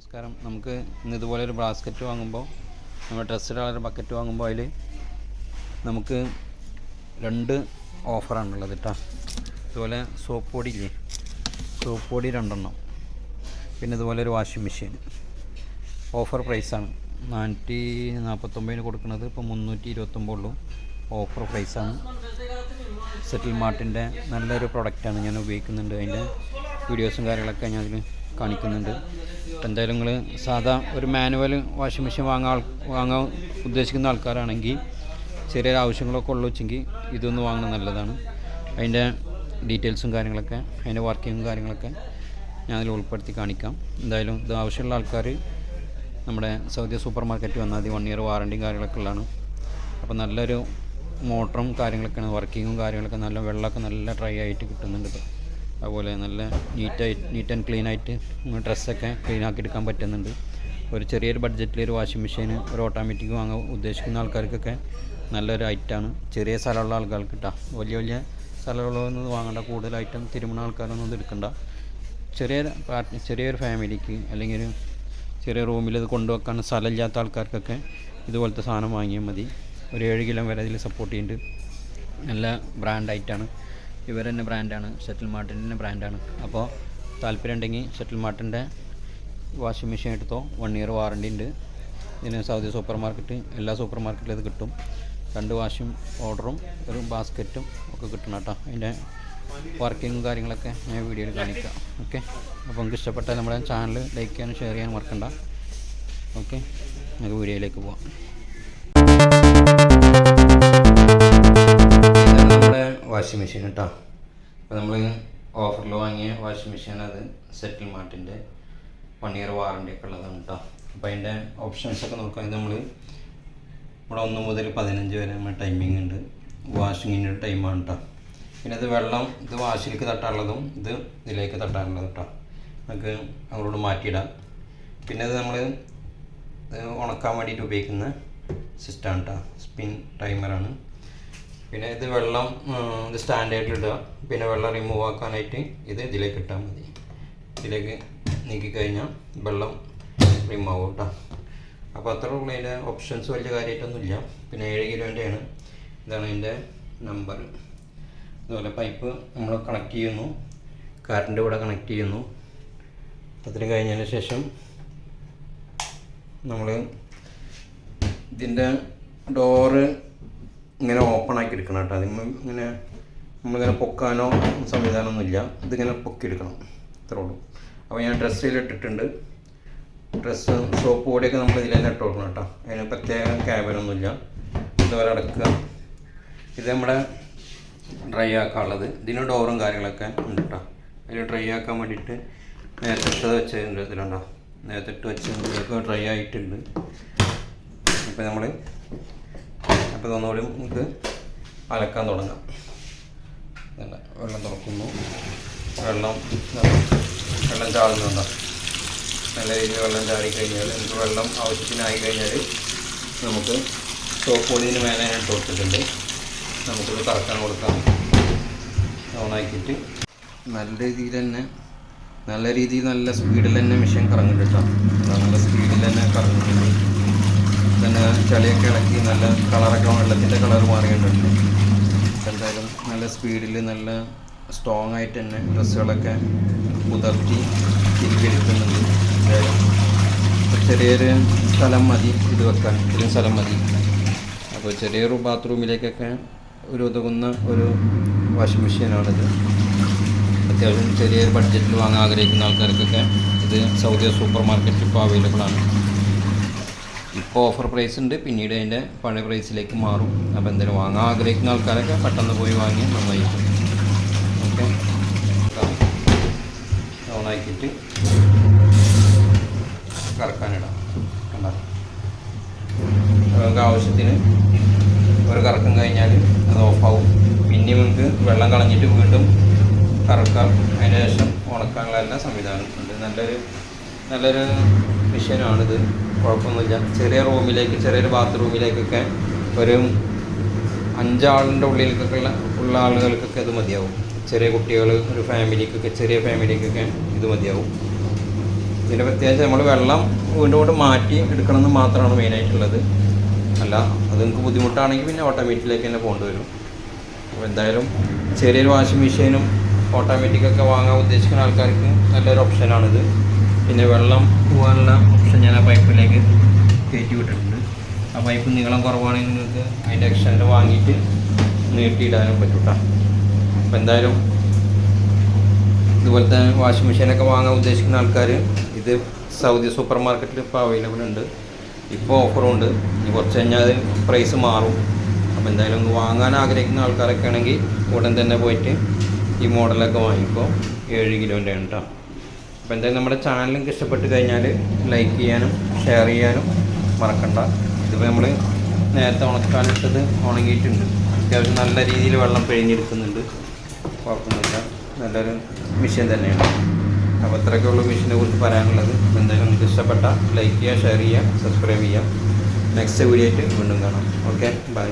നമസ്കാരം. നമുക്ക് ഇന്ന് ഇതുപോലെ ഒരു ബാസ്ക്കറ്റ് വാങ്ങുമ്പോൾ നമ്മൾ ഡ്രസ്സിന്റെ ഒരു ബക്കറ്റ് വാങ്ങുമ്പോൾ അതിൽ നമുക്ക് രണ്ട് ഓഫറാണുള്ളത് കേട്ടോ ഇതുപോലെ സോപ്പ് പൊടി ഇല്ലേ? സോപ്പ് പൊടി രണ്ടെണ്ണം. പിന്നെ ഇതുപോലെ ഒരു വാഷിംഗ് മെഷീൻ ഓഫർ പ്രൈസാണ് നാനൂറ്റി നാൽപ്പത്തൊമ്പതിന് കൊടുക്കുന്നത്. ഇപ്പോൾ മുന്നൂറ്റി ഇരുപത്തൊമ്പതുള്ളൂ ഓഫർ പ്രൈസാണ് സെറ്റിൽ മാർട്ടിന്റെ നല്ലൊരു പ്രൊഡക്റ്റാണ് ഞാൻ ഉപയോഗിക്കുന്നുണ്ട് അതിന്റെ. വീഡിയോസും കാര്യങ്ങളൊക്കെ ഞാൻ അതിൽ കാണിക്കുന്നുണ്ട്. അപ്പോൾ എന്തായാലും നിങ്ങൾ സാധാ ഒരു മാനുവൽ വാഷിംഗ് മെഷീൻ വാങ്ങാൻ വാങ്ങാൻ ഉദ്ദേശിക്കുന്ന ആൾക്കാരാണെങ്കിൽ ചെറിയ ആവശ്യങ്ങളൊക്കെ ഉള്ളു വെച്ചെങ്കിൽ ഇതൊന്ന് വാങ്ങുന്നത് നല്ലതാണ്. അതിന്റെ ഡീറ്റെയിൽസും കാര്യങ്ങളൊക്കെ അതിന്റെ വർക്കിങ്ങും കാര്യങ്ങളൊക്കെ ഞാൻ അതിൽ ഉൾപ്പെടുത്തി കാണിക്കാം. എന്തായാലും ഇത് ആവശ്യമുള്ള ആൾക്കാർ നമ്മുടെ സൗദി സൂപ്പർ മാർക്കറ്റ് വന്നാൽ മതി. വൺ ഇയർ വാറണ്ടിയും കാര്യങ്ങളൊക്കെ ഉള്ളതാണ്. അപ്പോൾ നല്ലൊരു മോട്ടറും കാര്യങ്ങളൊക്കെയാണ്. വർക്കിങ്ങും കാര്യങ്ങളൊക്കെ നല്ല വെള്ളമൊക്കെ നല്ല ഡ്രൈ ആയിട്ട് കിട്ടുന്നുണ്ട് അതുപോലെ നല്ല നീറ്റായി നീറ്റ് ആൻഡ് ക്ലീൻ ആയിട്ട് ഡ്രസ്സൊക്കെ ക്ലീൻ ആക്കി എടുക്കാൻ പറ്റുന്നുണ്ട്. ഒരു ചെറിയൊരു ബഡ്ജറ്റിൽ ഒരു വാഷിംഗ് മെഷീൻ ഒരു ഓട്ടോമാറ്റിക് വാങ്ങാൻ ഉദ്ദേശിക്കുന്ന ആൾക്കാർക്കൊക്കെ നല്ലൊരു ഐറ്റാണ് ചെറിയ സ്ഥലമുള്ള ആൾക്കാർക്ക് കിട്ടാം വലിയ വലിയ സ്ഥലമുള്ളതൊന്നും വാങ്ങണ്ട. കൂടുതലായിട്ടും തിരുമണ ആൾക്കാരൊന്നും ഇത് എടുക്കണ്ട. ചെറിയ പാർട്ടി ചെറിയൊരു ഫാമിലിക്ക് അല്ലെങ്കിൽ ചെറിയ റൂമിൽ ഇത് കൊണ്ടുവെക്കാൻ സ്ഥലമില്ലാത്ത ആൾക്കാർക്കൊക്കെ ഇതുപോലത്തെ സാധനം വാങ്ങിയാൽ മതി. ഒരു ഏഴ് കിലോ വരെ ഇതിൽ സപ്പോർട്ട് ചെയ്യുന്നുണ്ട് നല്ല ബ്രാൻഡായിട്ടാണ് ഇവർ തന്നെ ബ്രാൻഡാണ് ഷട്ടിൽ മാർട്ടിന്റെ തന്നെ ബ്രാൻഡാണ് അപ്പോൾ താല്പര്യം ഉണ്ടെങ്കിൽ ഷട്ടിൽ മാർട്ടിന്റെ വാഷിംഗ് മെഷീൻ എടുത്തോ. വൺ ഇയർ വാറണ്ടി ഉണ്ട്. ഇതിന് സൗദി സൂപ്പർ മാർക്കറ്റ് എല്ലാ സൂപ്പർ മാർക്കറ്റിലും ഇത് കിട്ടും. രണ്ട് വാഷും ഓർഡറും ഒരു ബാസ്ക്കറ്റും ഒക്കെ കിട്ടണം കേട്ടോ. അതിന്റെ വർക്കിങ്ങും കാര്യങ്ങളൊക്കെ ഞാൻ വീഡിയോയിൽ കാണിക്കാം. ഓക്കെ അപ്പോൾ നിങ്ങൾക്ക് ഇഷ്ടപ്പെട്ടാൽ നമ്മുടെ ചാനൽ ലൈക്ക് ചെയ്യാനും ഷെയർ ചെയ്യാനും മറക്കണ്ട. ഓക്കെ നമുക്ക് വീഡിയോയിലേക്ക് പോവാം. വാഷിംഗ് മെഷീൻ കേട്ടോ അപ്പോൾ നമ്മൾ ഓഫറിൽ വാങ്ങിയ വാഷിംഗ് മെഷീൻ അത് സെറ്റിൽ മാർട്ടിന്റെ വൺ ഇയർ വാറണ്ടി ഒക്കെ ഉള്ളതാണ് കേട്ടോ അപ്പോൾ അതിന്റെ ഓപ്ഷൻസ് ഒക്കെ നോക്കുകയാണെങ്കിൽ നമ്മൾ ഇവിടെ ഒന്ന് മുതൽ പതിനഞ്ച് വരെ നമ്മൾ ടൈമിംഗ് ഉണ്ട് വാഷിങ്ങിന്റെ ടൈമാണ് കേട്ടോ പിന്നെ ഇത് വെള്ളം ഇത് വാഷിലേക്ക് തട്ടാനുള്ളതും ഇത് ഇതിലേക്ക് തട്ടാനുള്ളത് കേട്ടോ നമുക്ക് അവരോട് മാറ്റിയിടാം. പിന്നെ ഇത് നമ്മൾ ഉണക്കാൻ വേണ്ടിയിട്ട് ഉപയോഗിക്കുന്ന സിസ്റ്റമാണ് കേട്ടോ സ്പിൻ ടൈമറാണ് പിന്നെ ഇത് വെള്ളം ഇത് സ്റ്റാൻഡേർഡിൽ ഇടുക പിന്നെ വെള്ളം റിമൂവ് ആക്കാനായിട്ട് ഇത് ഇതിലേക്ക് ഇട്ടാൽ മതി. ഇതിലേക്ക് നീക്കി കഴിഞ്ഞാൽ വെള്ളം റിമൂവ് ആവും കേട്ടോ അപ്പോൾ അത്ര ഉള്ള അതിന്റെ ഓപ്ഷൻസ് വലിയ കാര്യമായിട്ടൊന്നുമില്ല പിന്നെ ഏഴ് കിലോന്റെയാണ് ഇതാണ് അതിന്റെ നമ്പർ അതുപോലെ പൈപ്പ് നമ്മൾ കണക്ട് ചെയ്യുന്നു. കറണ്ട് കൂടെ കണക്ട് ചെയ്യുന്നു. അത്രയും കഴിഞ്ഞതിന് ശേഷം നമ്മൾ ഇതിന്റെ ഡോറ് ഇങ്ങനെ ഓപ്പൺ ആക്കി എടുക്കണം കേട്ടോ. അതിന് ഇങ്ങനെ നമ്മളിങ്ങനെ പൊക്കാനോ സംവിധാനമൊന്നുമില്ല. ഇതിങ്ങനെ പൊക്കി എടുക്കണം. ഇത്രേ ഉള്ളൂ. അപ്പോൾ ഞാൻ ഡ്രസ്സിൽ ഇട്ടിട്ടുണ്ട് ഡ്രസ്സ് സോപ്പ് പൊടിയൊക്കെ നമ്മൾ ഇതിൽ തന്നെ ഇട്ട് കൊടുക്കണം കേട്ടോ. അതിന് പ്രത്യേക ക്യാബിനൊന്നുമില്ല ഇതുപോലെ അടക്കുക. ഇത് നമ്മുടെ ഡ്രൈ ആക്കാനുള്ളത്. ഇതിന് ഡോറും കാര്യങ്ങളൊക്കെ ഉണ്ട് കേട്ടോ. അതിൽ ഡ്രൈ ആക്കാൻ വേണ്ടിയിട്ട് നേരത്തെ ഇട്ടത് വെച്ചതിന്റെ ഇതിലുണ്ടോ നേരത്തെ ഇട്ട് വെച്ചത് ഡ്രൈ ആയിട്ടുണ്ട്. അപ്പോൾ നമ്മൾ അപ്പോൾ ഒന്നുകൂടി നമുക്ക് അലക്കാൻ തുടങ്ങാം. വെള്ളം തുറക്കുന്നു വെള്ളം വെള്ളം ചാടുന്നുണ്ടോ. നല്ല രീതിയിൽ വെള്ളം ചാടി കഴിഞ്ഞാൽ നമുക്ക് വെള്ളം ആവശ്യത്തിനായി കഴിഞ്ഞാൽ നമുക്ക് സോപ്പ് പൊടിന് മേലെ ഞാൻ ഇട്ട് കൊടുത്തിട്ടുണ്ട്. നമുക്കിത് കറക്കാൻ കൊടുക്കാം. ഓണാക്കിയിട്ട്. നല്ല രീതിയിൽ തന്നെ നല്ല രീതിയിൽ നല്ല സ്പീഡിൽ തന്നെ മെഷീൻ കറങ്ങിട്ടാണ് നല്ല സ്പീഡിൽ തന്നെ കറങ്ങുന്നുണ്ട്. തന്നെ ചളിയൊക്കെ ഇളക്കി നല്ല കളറൊക്കെ വെള്ളത്തിന്റെ കളർ മാറിയിട്ടുണ്ട്. എന്തായാലും നല്ല സ്പീഡിൽ നല്ല സ്ട്രോങ് ആയിട്ട് തന്നെ ഡ്രസ്സുകളൊക്കെ പുതർത്തി തിരികെടുക്കുന്നുണ്ട്. എന്തായാലും ചെറിയൊരു സ്ഥലം മതി ഇത് വെക്കാൻ. ഇത്രയും സ്ഥലം മതി. അപ്പോൾ ചെറിയൊരു ബാത്റൂമിലേക്കൊക്കെ ഒരു ഉതകുന്ന ഒരു വാഷിംഗ് മെഷീനാണിത്. അത്യാവശ്യം ചെറിയൊരു ബഡ്ജറ്റിൽ വാങ്ങാൻ ആഗ്രഹിക്കുന്ന ആൾക്കാർക്കൊക്കെ ഇത് സൗദി സൂപ്പർ മാർക്കറ്റിൽ ഇപ്പോൾ അവൈലബിൾ ആണ്. ഓഫർ പ്രൈസ് ഉണ്ട്. പിന്നീട് അതിന്റെ പഴയ പ്രൈസിലേക്ക് മാറും. അപ്പോൾ എന്തെങ്കിലും വാങ്ങാൻ ആഗ്രഹിക്കുന്ന ആൾക്കാരൊക്കെ പെട്ടെന്ന് പോയി വാങ്ങി നന്നായിരിക്കും. ഓക്കെ? ഓണാക്കിയിട്ട് കറക്കാനിടാം. നമുക്ക് ആവശ്യത്തിന് ഒരു കറക്കം കഴിഞ്ഞാൽ അത് ഓഫാവും പിന്നെ നമുക്ക് വെള്ളം കളഞ്ഞിട്ട് വീണ്ടും കറക്കാം. അതിന് ശേഷം ഉണക്കാനുള്ള എല്ലാ സംവിധാനം ഉണ്ട്. നല്ലൊരു നല്ലൊരു മെഷീനാണിത് കുഴപ്പമൊന്നുമില്ല. ചെറിയ റൂമിലേക്ക് ചെറിയൊരു ബാത്റൂമിലേക്കൊക്കെ ഒരു അഞ്ചാളിന്റെ ഉള്ളിലേക്കൊക്കെ ഉള്ള ഉള്ള ആളുകൾക്കൊക്കെ ഇത് മതിയാവും. ചെറിയ കുട്ടികൾ ഒരു ഫാമിലിക്കൊക്കെ ചെറിയ ഫാമിലിക്കൊക്കെ ഇത് മതിയാവും. ഇതിന്റെ പ്രത്യേകിച്ച് നമ്മൾ വെള്ളം വീണ്ടും കൊണ്ട് മാറ്റി എടുക്കണമെന്ന് മാത്രമാണ് മെയിനായിട്ടുള്ളത്. അല്ല അത് നിങ്ങൾക്ക് ബുദ്ധിമുട്ടാണെങ്കിൽ പിന്നെ ഓട്ടോമാറ്റിക്കിലേക്ക് തന്നെ പോകേണ്ടി വരും അപ്പോൾ എന്തായാലും ചെറിയൊരു വാഷിംഗ് മെഷീനും ഓട്ടോമാറ്റിക്കൊക്കെ വാങ്ങാൻ ഉദ്ദേശിക്കുന്ന ആൾക്കാർക്ക് നല്ലൊരു ഓപ്ഷനാണിത്. പിന്നെ വെള്ളം പോകാനുള്ള ഓപ്ഷൻ ഞാൻ ആ പൈപ്പിലേക്ക് കയറ്റി വിട്ടിട്ടുണ്ട്. ആ പൈപ്പ് നീളം കുറവാണെങ്കിൽ നിങ്ങൾക്ക് അതിന്റെ എക്സ്റ്റൻഡ് വാങ്ങിയിട്ട് നീട്ടിയിടാനും പറ്റും കേട്ടോ അപ്പോൾ എന്തായാലും ഇതുപോലത്തെ വാഷിംഗ് മെഷീനൊക്കെ വാങ്ങാൻ ഉദ്ദേശിക്കുന്ന ആൾക്കാർ ഇത് സൗദി സൂപ്പർ മാർക്കറ്റിൽ ഇപ്പോൾ അവൈലബിൾ ഉണ്ട്. ഇപ്പോൾ ഓഫറും ഉണ്ട്. ഇനി കുറച്ച് കഴിഞ്ഞാൽ അത് പ്രൈസ് മാറും. അപ്പോൾ എന്തായാലും വാങ്ങാൻ ആഗ്രഹിക്കുന്ന ആൾക്കാരൊക്കെ ആണെങ്കിൽ ഉടൻ തന്നെ പോയിട്ട് ഈ മോഡലൊക്കെ വാങ്ങിക്കോ. ഏഴ് കിലോന്റെ കേട്ടോ അപ്പോൾ എന്തായാലും നമ്മുടെ ചാനൽ ഇഷ്ടപ്പെട്ട് കഴിഞ്ഞാൽ ലൈക്ക് ചെയ്യാനും ഷെയർ ചെയ്യാനും മറക്കണ്ട. ഇതിപ്പോൾ നമ്മൾ നേരത്തെ ഉണക്കാനിട്ടത് ഉണങ്ങിയിട്ടുണ്ട്. അത്യാവശ്യം നല്ല രീതിയിൽ വെള്ളം പിഴിഞ്ഞെടുക്കുന്നുണ്ട്. കുഴപ്പമൊന്നുമില്ല. നല്ലൊരു മിഷീൻ തന്നെയാണ്. അപ്പോൾ ഇത്രയൊക്കെ ഉള്ളൂ മിഷീനെ കുറിച്ച് പറയാനുള്ളത്. എന്തായാലും നിങ്ങൾക്ക് ഇഷ്ടപ്പെട്ട ലൈക്ക് ചെയ്യുക ഷെയർ ചെയ്യുക സബ്സ്ക്രൈബ് ചെയ്യുക. നെക്സ്റ്റ് വീഡിയോ ആയിട്ട് വീണ്ടും കാണാം. Okay bye